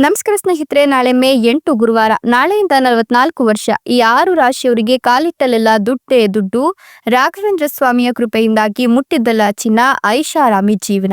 ನಮಸ್ಕಾರ ಸ್ನೇಹಿತರೆ, ನಾಳೆ ಮೇ ಎಂಟು ಗುರುವಾರ. ನಾಳೆಯಿಂದ ನಲವತ್ನಾಲ್ಕು ವರ್ಷ. ಈ ಆರು ರಾಶಿಯವರಿಗೆ ಕಾಲಿಟ್ಟಲೆಲ್ಲ ದುಡ್ಡೇ ದುಡ್ಡು. ರಾಘವೇಂದ್ರ ಸ್ವಾಮಿಯ ಕೃಪೆಯಿಂದಾಗಿ ಮುಟ್ಟಿದ್ದಲ್ಲ ಚಿನ್ನ, ಐಷಾರಾಮಿ ಜೀವನ.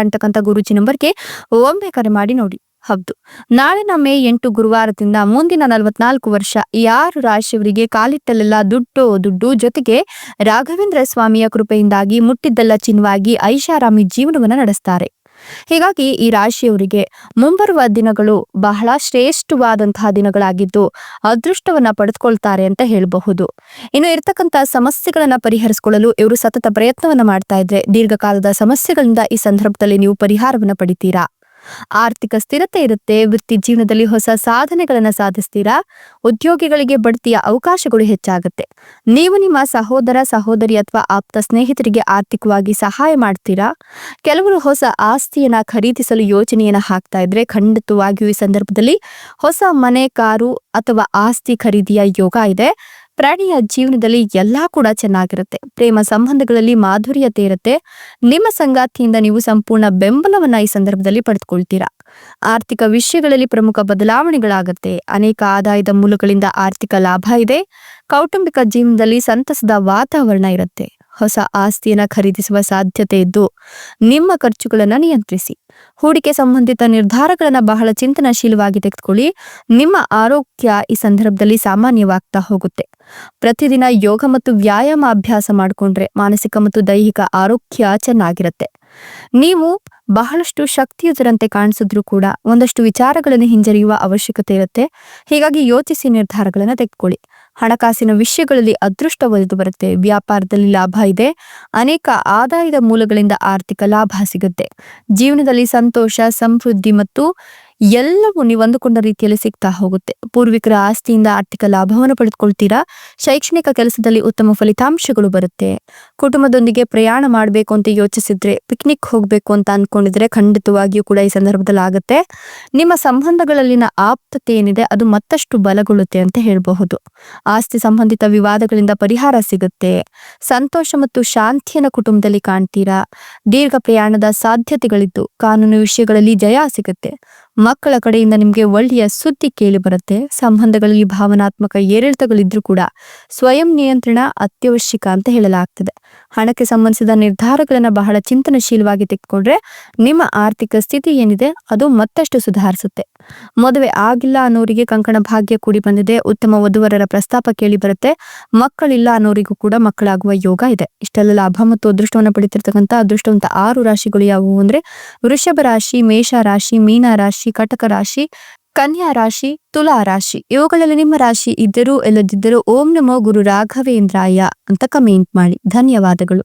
ಕಾಣ್ತಕ್ಕಂಥ ಗುರುಜಿ ನಂಬರ್ಗೆ ಒಮ್ಮೆ ಕರೆ ಮಾಡಿ ನೋಡಿ. ಹೌದು. ನಾಳಿನ ಮೇ ಎಂಟು ಗುರುವಾರದಿಂದ ಮುಂದಿನ ನಲವತ್ನಾಲ್ಕು ವರ್ಷ ಯಾರು ಆರು ರಾಶಿಯವರಿಗೆ ಕಾಲಿಟ್ಟಲ್ಲೆಲ್ಲ ದುಡ್ಡು ದುಡ್ಡು ಜೊತೆಗೆ ರಾಘವೇಂದ್ರ ಸ್ವಾಮಿಯ ಕೃಪೆಯಿಂದಾಗಿ ಮುಟ್ಟಿದ್ದೆಲ್ಲ ಚಿನ್ನವಾಗಿ ಐಷಾರಾಮಿ ಜೀವನವನ್ನು ನಡೆಸ್ತಾರೆ. ಹೀಗಾಗಿ ಈ ರಾಶಿಯವರಿಗೆ ಮುಂಬರುವ ದಿನಗಳು ಬಹಳ ಶ್ರೇಷ್ಠವಾದಂತಹ ದಿನಗಳಾಗಿದ್ದು ಅದೃಷ್ಟವನ್ನ ಪಡೆದುಕೊಳ್ತಾರೆ ಅಂತ ಹೇಳಬಹುದು. ಇನ್ನು ಇರತಕ್ಕಂತ ಸಮಸ್ಯೆಗಳನ್ನ ಪರಿಹರಿಸಿಕೊಳ್ಳಲು ಇವರು ಸತತ ಪ್ರಯತ್ನವನ್ನ ಮಾಡ್ತಾ ಇದ್ರೆ ದೀರ್ಘಕಾಲದ ಸಮಸ್ಯೆಗಳಿಂದ ಈ ಸಂದರ್ಭದಲ್ಲಿ ನೀವು ಪರಿಹಾರವನ್ನ ಪಡಿತೀರಾ? ಆರ್ಥಿಕ ಸ್ಥಿರತೆ ಇರುತ್ತೆ, ವೃತ್ತಿ ಜೀವನದಲ್ಲಿ ಹೊಸ ಸಾಧನೆಗಳನ್ನು ಸಾಧಿಸ್ತೀರಾ? ಉದ್ಯೋಗಿಗಳಿಗೆ ಬಡ್ತಿಯ ಅವಕಾಶಗಳು ಹೆಚ್ಚಾಗುತ್ತೆ. ನೀವು ನಿಮ್ಮ ಸಹೋದರ, ಸಹೋದರಿ ಅಥವಾ ಆಪ್ತ ಸ್ನೇಹಿತರಿಗೆ ಆರ್ಥಿಕವಾಗಿ ಸಹಾಯ ಮಾಡ್ತೀರಾ? ಕೆಲವರು ಹೊಸ ಆಸ್ತಿಯನ್ನ ಖರೀದಿಸಲು ಯೋಜನೆಯನ್ನ ಹಾಕ್ತಾ ಇದ್ರೆ ಖಂಡಿತವಾಗಿಯೂ ಈ ಸಂದರ್ಭದಲ್ಲಿ ಹೊಸ ಮನೆ, ಕಾರು ಅಥವಾ ಆಸ್ತಿ ಖರೀದಿಯ ಯೋಗ ಇದೆ. ಪ್ರಾಣಿಯ ಜೀವನದಲ್ಲಿ ಎಲ್ಲಾ ಕೂಡ ಚೆನ್ನಾಗಿರುತ್ತೆ. ಪ್ರೇಮ ಸಂಬಂಧಗಳಲ್ಲಿ ಮಾಧುರ್ಯತೆ ಇರುತ್ತೆ. ನಿಮ್ಮ ಸಂಗಾತಿಯಿಂದ ನೀವು ಸಂಪೂರ್ಣ ಬೆಂಬಲವನ್ನ ಈ ಸಂದರ್ಭದಲ್ಲಿ ಪಡೆದುಕೊಳ್ತೀರಾ. ಆರ್ಥಿಕ ವಿಷಯಗಳಲ್ಲಿ ಪ್ರಮುಖ ಬದಲಾವಣೆಗಳಾಗುತ್ತೆ. ಅನೇಕ ಆದಾಯದ ಮೂಲಗಳಿಂದ ಆರ್ಥಿಕ ಲಾಭ ಇದೆ. ಕೌಟುಂಬಿಕ ಜೀವನದಲ್ಲಿ ಸಂತಸದ ವಾತಾವರಣ ಇರುತ್ತೆ. ಹೊಸ ಆಸ್ತಿಯನ್ನ ಖರೀದಿಸುವ ಸಾಧ್ಯತೆ ಇದ್ದು ನಿಮ್ಮ ಖರ್ಚುಗಳನ್ನ ನಿಯಂತ್ರಿಸಿ. ಹೂಡಿಕೆ ಸಂಬಂಧಿತ ನಿರ್ಧಾರಗಳನ್ನ ಬಹಳ ಚಿಂತನಶೀಲವಾಗಿ ತೆಗೆದುಕೊಳ್ಳಿ. ನಿಮ್ಮ ಆರೋಗ್ಯ ಈ ಸಂದರ್ಭದಲ್ಲಿ ಸಾಮಾನ್ಯವಾಗ್ತಾ ಹೋಗುತ್ತೆ. ಪ್ರತಿದಿನ ಯೋಗ ಮತ್ತು ವ್ಯಾಯಾಮ ಅಭ್ಯಾಸ ಮಾಡಿಕೊಂಡ್ರೆ ಮಾನಸಿಕ ಮತ್ತು ದೈಹಿಕ ಆರೋಗ್ಯ ಚೆನ್ನಾಗಿರುತ್ತೆ. ನೀವು ಬಹಳಷ್ಟು ಶಕ್ತಿಯುತರಂತೆ ಕಾಣಿಸಿದ್ರು ಕೂಡ ಒಂದಷ್ಟು ವಿಚಾರಗಳನ್ನು ಹಿಂಜರಿಯುವ ಅವಶ್ಯಕತೆ ಇರುತ್ತೆ. ಹೀಗಾಗಿ ಯೋಚಿಸಿ ನಿರ್ಧಾರಗಳನ್ನು ತೆಗೆದುಕೊಳ್ಳಿ. ಹಣಕಾಸಿನ ವಿಷಯಗಳಲ್ಲಿ ಅದೃಷ್ಟ ಒಲಿದು ಬರುತ್ತೆ. ವ್ಯಾಪಾರದಲ್ಲಿ ಲಾಭ ಇದೆ. ಅನೇಕ ಆದಾಯದ ಮೂಲಗಳಿಂದ ಆರ್ಥಿಕ ಲಾಭ ಸಿಗುತ್ತೆ. ಜೀವನದಲ್ಲಿ ಸಂತೋಷ, ಸಮೃದ್ಧಿ ಮತ್ತು ಎಲ್ಲವೂ ನೀವು ಅಂದುಕೊಂಡ ರೀತಿಯಲ್ಲಿ ಸಿಗ್ತಾ ಹೋಗುತ್ತೆ. ಪೂರ್ವಿಕರ ಆಸ್ತಿಯಿಂದ ಆರ್ಥಿಕ ಲಾಭವನ್ನು ಪಡೆದುಕೊಳ್ತೀರಾ? ಶೈಕ್ಷಣಿಕ ಕೆಲಸದಲ್ಲಿ ಉತ್ತಮ ಫಲಿತಾಂಶಗಳು ಬರುತ್ತೆ. ಕುಟುಂಬದೊಂದಿಗೆ ಪ್ರಯಾಣ ಮಾಡಬೇಕು ಅಂತ ಯೋಚಿಸಿದ್ರೆ, ಪಿಕ್ನಿಕ್ ಹೋಗಬೇಕು ಅಂತ ಅನ್ಕೊಂಡಿದ್ರೆ ಖಂಡಿತವಾಗಿಯೂ ಕೂಡ ಈ ಸಂದರ್ಭದಲ್ಲಿ ಆಗುತ್ತೆ. ನಿಮ್ಮ ಸಂಬಂಧಗಳಲ್ಲಿನ ಆಪ್ತತೆ ಏನಿದೆ, ಅದು ಮತ್ತಷ್ಟು ಬಲಗೊಳ್ಳುತ್ತೆ ಅಂತ ಹೇಳಬಹುದು. ಆಸ್ತಿ ಸಂಬಂಧಿತ ವಿವಾದಗಳಿಂದ ಪರಿಹಾರ ಸಿಗುತ್ತೆ. ಸಂತೋಷ ಮತ್ತು ಶಾಂತಿಯನ್ನ ಕುಟುಂಬದಲ್ಲಿ ಕಾಣ್ತೀರಾ? ದೀರ್ಘ ಪ್ರಯಾಣದ ಸಾಧ್ಯತೆಗಳಿದ್ದು, ಕಾನೂನು ವಿಷಯಗಳಲ್ಲಿ ಜಯ ಸಿಗುತ್ತೆ. ಮಕ್ಕಳ ಕಡೆಯಿಂದ ನಿಮಗೆ ಒಳ್ಳೆಯ ಸುದ್ದಿ ಕೇಳಿ ಬರುತ್ತೆ. ಸಂಬಂಧಗಳಲ್ಲಿ ಭಾವನಾತ್ಮಕ ಏರಿಳಿತಗಳಿದ್ರೂ ಕೂಡ ಸ್ವಯಂ ನಿಯಂತ್ರಣ ಅತ್ಯವಶ್ಯಕ ಅಂತ ಹೇಳಲಾಗ್ತದೆ. ಹಣಕ್ಕೆ ಸಂಬಂಧಿಸಿದ ನಿರ್ಧಾರಗಳನ್ನ ಬಹಳ ಚಿಂತನಶೀಲವಾಗಿ ತೆಗೆದುಕೊಂಡ್ರೆ ನಿಮ್ಮ ಆರ್ಥಿಕ ಸ್ಥಿತಿ ಏನಿದೆ ಅದು ಮತ್ತಷ್ಟು ಸುಧಾರಿಸುತ್ತೆ. ಮದುವೆ ಆಗಿಲ್ಲ ಅನ್ನೋರಿಗೆ ಕಂಕಣ ಭಾಗ್ಯ ಕೂಡಿ ಬಂದಿದೆ. ಉತ್ತಮ ವಧುವರರ ಪ್ರಸ್ತಾಪ ಕೇಳಿ ಬರುತ್ತೆ. ಮಕ್ಕಳಿಲ್ಲ ಅನ್ನೋರಿಗೂ ಕೂಡ ಮಕ್ಕಳಾಗುವ ಯೋಗ ಇದೆ. ಇಷ್ಟೆಲ್ಲ ಲಾಭ ಮತ್ತು ಅದೃಷ್ಟವನ್ನು ಪಡಿತಿರ್ತಕ್ಕಂಥ ಅದೃಷ್ಟವಂತ ಆರು ರಾಶಿಗಳು ಯಾವುವು ಅಂದ್ರೆ ವೃಷಭ ರಾಶಿ, ಮೇಷ ರಾಶಿ ಮೀನ ರಾಶಿ ಕಟಕ ರಾಶಿ, ಕನ್ಯಾ ರಾಶಿ, ತುಲಾ ರಾಶಿ. ಇವುಗಳಲ್ಲಿ ನಿಮ್ಮ ರಾಶಿ ಇದ್ದರೂ ಇಲ್ಲದಿದ್ದರೂ ಓಂ ನಮೋ ಗುರು ರಾಘವೇಂದ್ರಾಯ ಅಂತ ಕಮೆಂಟ್ ಮಾಡಿ. ಧನ್ಯವಾದಗಳು.